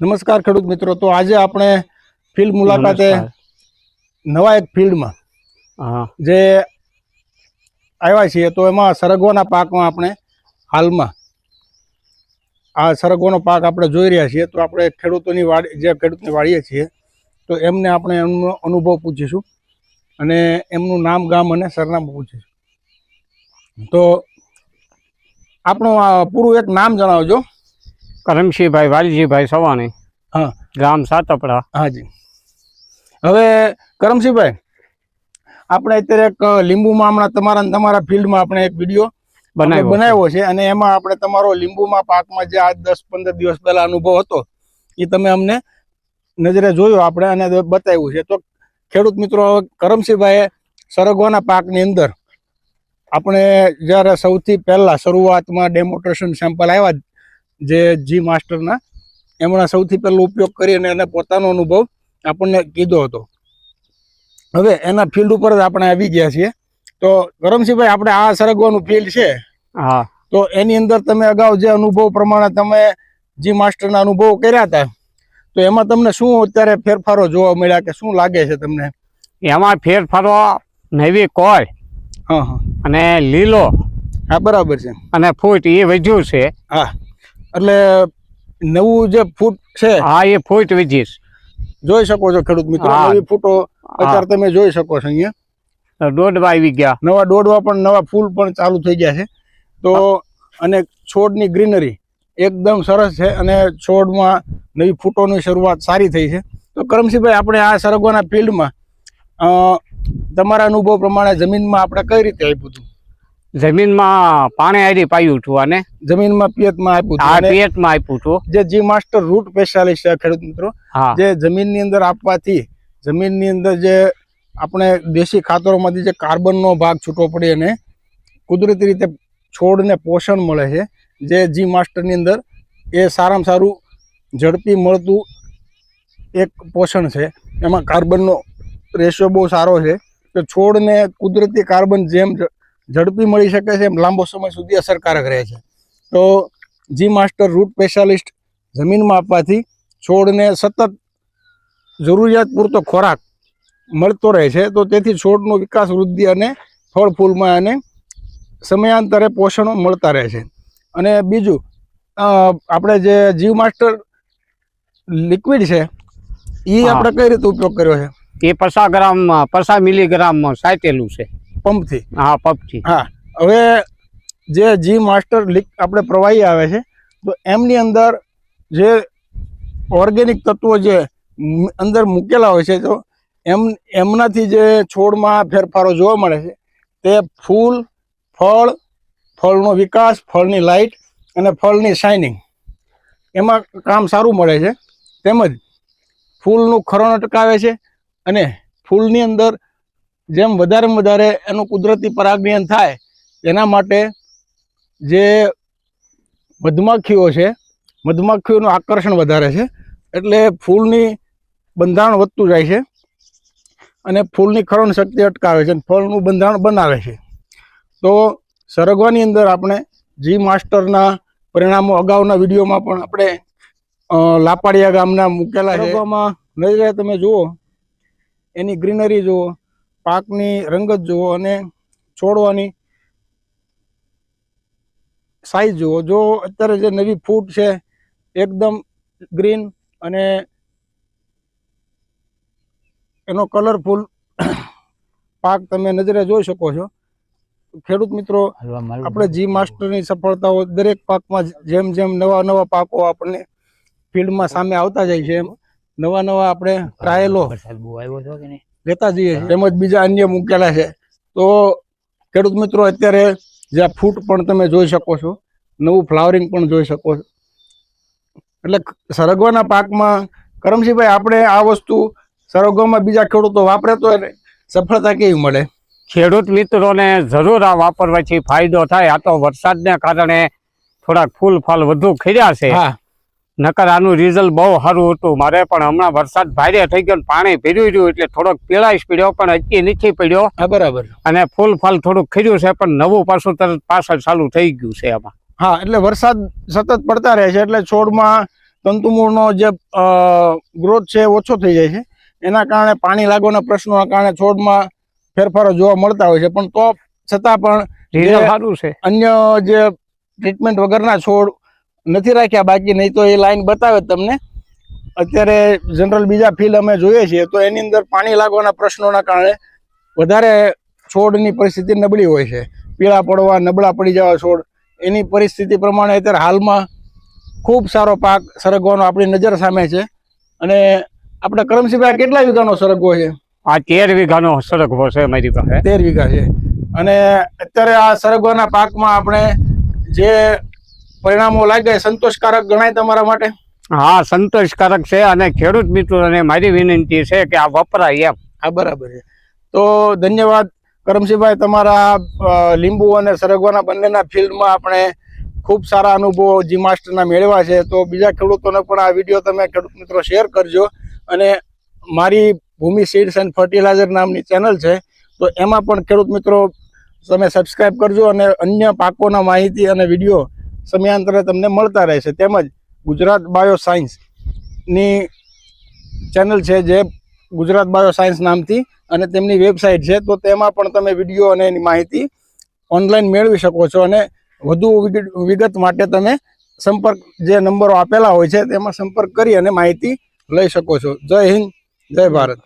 નમસ્કાર ખેડૂત મિત્રો તો આજે આપણે ફિલ્ડ મુલાકાતે નવા એક ફિલ્ડમાં જે આવ્યા છીએ તો એમાં સરગવાના પાકમાં આપણે હાલમાં આ સરગવાનો પાક આપણે જોઈ રહ્યા છીએ. તો આપણે ખેડૂતોની વાડી જે ખેડૂતને વાડીએ છીએ તો એમને આપણે એમનો અનુભવ પૂછીશું અને એમનું નામ ગામ અને સરનામું પૂછીશું. તો આપણું આ પૂરું એક નામ જણાવજો. કરમશીભાઈ વાલજીભાઈ સવાણી. હા. ગામ સાતપડા. હાજી હવે કરમસિંહભાઈ આપણે અત્યારે એક લીંબુમાં હમણાં તમારા તમારા ફિલ્ડમાં આપણે એક વીડિયો બનાવ્યો છે. બનાવ્યો છે અને એમાં આપણે તમારો લીંબુમાં પાકમાં જે આ દસ પંદર દિવસ પહેલા અનુભવ હતો એ તમે અમને નજરે જોયો આપણે અને બતાવ્યું છે. તો ખેડૂત મિત્રો કરમસિંહભાઈએ સરગવાના પાકની અંદર આપણે જ્યારે સૌથી પહેલાં શરૂઆતમાં ડેમોન્સ્ટ્રેશન સેમ્પલ આવ્યા જે જી માસ્ટરના એમણે સૌથી પહેલો ઉપયોગ કરીને એને પોતાનો અનુભવ આપણને કીધો હતો. હવે એના ફિલ્ડ ઉપર જ આપણે આવી ગયા છીએ. તો કરમસિંહભાઈ આપણે આ સરગવાનું ફિલ્ડ છે? હા. તો એની અંદર તમે અગાઉ જે અનુભવ પ્રમાણે તમે જી માસ્ટરના અનુભવ કર્યા હતા તો એમાં તમને શું અત્યારે ફેરફારો જોવા મળ્યા કે શું લાગે છે તમને? એમાં ફેરફારો નવી હા અને લીલો હા બરાબર છે. અને ફૂટ એ વધ્યું છે. હા. એટલે નવું જે ફૂટ છે હા એ ફૂટ વધીશ જોઈ શકો છો ખેડૂત મિત્રો નવી ફૂટો અત્યારે તમે જોઈ શકો છો અહીંયા. દોડવા આવી ગયા. નવા દોડવા પણ નવા ફૂલ પણ ચાલુ થઈ ગયા છે. તો અને છોડની ગ્રીનરી એકદમ સરસ છે અને છોડમાં નવી ફૂટોની શરૂઆત સારી થઈ છે. તો કરમસિંહભાઈ આપણે આ સરગવાના ફિલ્ડમાં અ, તમારા અનુભવ પ્રમાણે જમીનમાં આપણે કઈ રીતે આપ્યું હતું? જમીનમાં પાણી આડી પાયું હતું અને જમીનમાં પિયતમાં આપ્યું હતું પિયતમાં આપ્યું હતું. જે જી માસ્ટર રૂટ સ્પેશિયાલિસ્ટ છે ખેડૂત મિત્રો જે જમીનની અંદર આપવાથી જમીનની અંદર જે આપણે દેશી ખાતરોમાંથી જે કાર્બનનો ભાગ છૂટો પડે અને કુદરતી રીતે છોડને પોષણ મળે છે જે જી માસ્ટરની અંદર એ સારામાં સારું ઝડપી મળતું એક પોષણ છે. એમાં કાર્બનનો રેશિયો બહુ સારો છે તો છોડને કુદરતી કાર્બન જેમ ઝડપી મળી શકે છે એમ લાંબો સમય સુધી અસરકારક રહે છે. તો જી માસ્ટર રૂટ સ્પેશિયાલિસ્ટ જમીનમાં આપવાથી છોડને સતત જરૂરિયાત પૂરતો ખોરાક મળતો રહે છે. તો તેથી છોડનો વિકાસ વૃદ્ધિ અને ફળ ફૂલમાં અને સમયાંતરે પોષણો મળતા રહે છે. અને બીજું આપણે જે જીવ માસ્ટર લિક્વિડ છે એ આપણે કઈ રીતે ઉપયોગ કર્યો છે? એ પરસા ગ્રામ પરસા મિલીગ્રામમાં સાચેલું છે. પંપથી? હા પંપથી. હા. હવે જે જી માસ્ટર લીક આપણે પ્રવાહી આવે છે તો એમની અંદર જે ઓર્ગેનિક તત્વો જે અંદર મૂકેલા હોય છે તો એમ એમનાથી જે છોડમાં ફેરફારો જોવા મળે છે તે ફૂલ ફળ ફળનો વિકાસ ફળની લાઇટ અને ફળની શાઇનિંગ એમાં કામ સારું મળે છે. તેમજ ફૂલનું ખરણ અટકાવે છે અને ફૂલની અંદર જેમ વધારેમાં વધારે એનું કુદરતી પરાગયન થાય એના માટે જે મધમાખીઓ છે મધમાખીઓનું આકર્ષણ વધારે છે. એટલે ફૂલની બંધારણ વધતું જાય છે અને ફૂલની ખરણ શક્તિ અટકાવે છે અને ફળનું બંધારણ બનાવે છે. તો સરગવાની અંદર આપણે જી માસ્ટરના પરિણામો અગાઉના વિડીયોમાં પણ આપણે લાપાડિયા ગામના મૂકેલા છે. નજરે તમે જુઓ. એની ગ્રીનરી જુઓ પાકની રંગત જુઓ અને છોડવાની સાઈઝ જુઓ. જો અત્યારે જે નવી ફૂટ છે એકદમ ગ્રીન અને એનો કલરફુલ પાક તમે નજરે જોઈ શકો છો. ખેડૂત મિત્રો આપણે જી માસ્ટરની સફળતાઓ દરેક પાકમાં જેમ જેમ નવા નવા પાકો આપણને ફિલ્ડમાં સામે આવતા જાય છે એમ. નવા નવા આપણે ટ્રાયલો લેતા જઈએ તેમજ બીજા અન્ય મૂકેલા છે. તો ખેડૂત મિત્રો અત્યારે જે ફૂટ પણ તમે જોઈ શકો છો નવું ફ્લાવરિંગ પણ જોઈ શકો છો. એટલે સરગવાના પાકમાં કરમસિંહભાઈ આપણે આ વસ્તુ સરગવામાં બીજા ખેડૂતો વાપરે તો એને સફળતા કેવી મળે? ખેડૂત મિત્રોને જરૂર આ વાપરવાથી ફાયદો થાય. આ તો વરસાદને કારણે થોડાક ફૂલ ફાલ વધુ ખીર્યા છે. હા. નકર આનું રિઝલ્ટ બહુ સારું હતું. મારે પણ હમણાં વરસાદ ભારે થઈ ગયો પાણી ભીર્યું રહ્યું એટલે થોડોક પીળાશ પડ્યો પણ હજી નથી પડ્યો. બરાબર. અને ફૂલ ફલ થોડુંક ખીર્યું છે પણ નવું પાછું તરત પાછળ ચાલુ થઈ ગયું છે આમાં. હા એટલે વરસાદ સતત પડતા રહે છે એટલે છોડમાં તંતુમૂળનો જે ગ્રોથ છે એ ઓછો થઈ જાય છે. એના કારણે પાણી લાગવાના પ્રશ્નોના કારણે છોડમાં ફેરફારો જોવા મળતા હોય છે. પણ તો છતાં પણ સારું છે. અન્ય જે ટ્રીટમેન્ટ વગરના છોડ નથી રાખ્યા બાકી નહીં તો એ લાઈન બતાવે તમને. અત્યારે જનરલ બીજા ફિલ્ડ અમે જોઈએ છીએ તો એની અંદર પાણી લાગવાના પ્રશ્નોના કારણે વધારે છોડની પરિસ્થિતિ નબળી હોય છે. પીળા પડવા નબળા પડી જવા છોડ એની પરિસ્થિતિ પ્રમાણે અત્યારે હાલમાં ખૂબ સારો પાક સરગવાનો આપણી નજર સામે છે. અને આપણે કરમસિંહભાઈ કેટલા વીઘાનો સરગવો છે? આ તેર વીઘાનો સરગવો છે અમારી પાસે. તેર વીઘા છે. અને અત્યારે આ સરગવાના પાકમાં આપણે જે પરિણામો લાગ્યા સંતોષકારક ગણાય તમારા માટે? હા સંતોષકારક છે અને ખેડૂત મિત્રોને મારી વિનંતી છે કે આ વપરાય એમ. હા બરાબર છે. તો ધન્યવાદ કરમસિંહભાઈ તમારા લીંબુ અને સરગવાના બંનેના ફિલ્ડમાં આપણે ખૂબ સારા અનુભવો જી માસ્ટરના મેળવ્યા છે. તો બીજા ખેડૂતોને પણ આ વીડિયો તમે ખેડૂત મિત્રો શેર કરજો. અને મારી ભૂમિ સીડ્સ એન્ડ ફર્ટિલાઇઝર નામની ચેનલ છે. તો એમાં પણ ખેડૂત મિત્રો તમે સબસ્ક્રાઈબ કરજો અને અન્ય પાકોના માહિતી અને વીડિયો સમયાંતરે તમને મળતા રહેશે. તેમજ ગુજરાત બાયો સાયન્સની ચેનલ છે જે ગુજરાત બાયો સાયન્સ નામથી અને તેમની વેબસાઇટ છે, તો તેમાં પણ તમે વીડિયો અને એની માહિતી ઓનલાઈન મેળવી શકો છો અને વધુ વિગત માટે તમે સંપર્ક, જે નંબરો આપેલા હોય છે, તેમાં સંપર્ક કરી અને માહિતી લઈ શકો છો. જય હિન્દ, જય ભારત.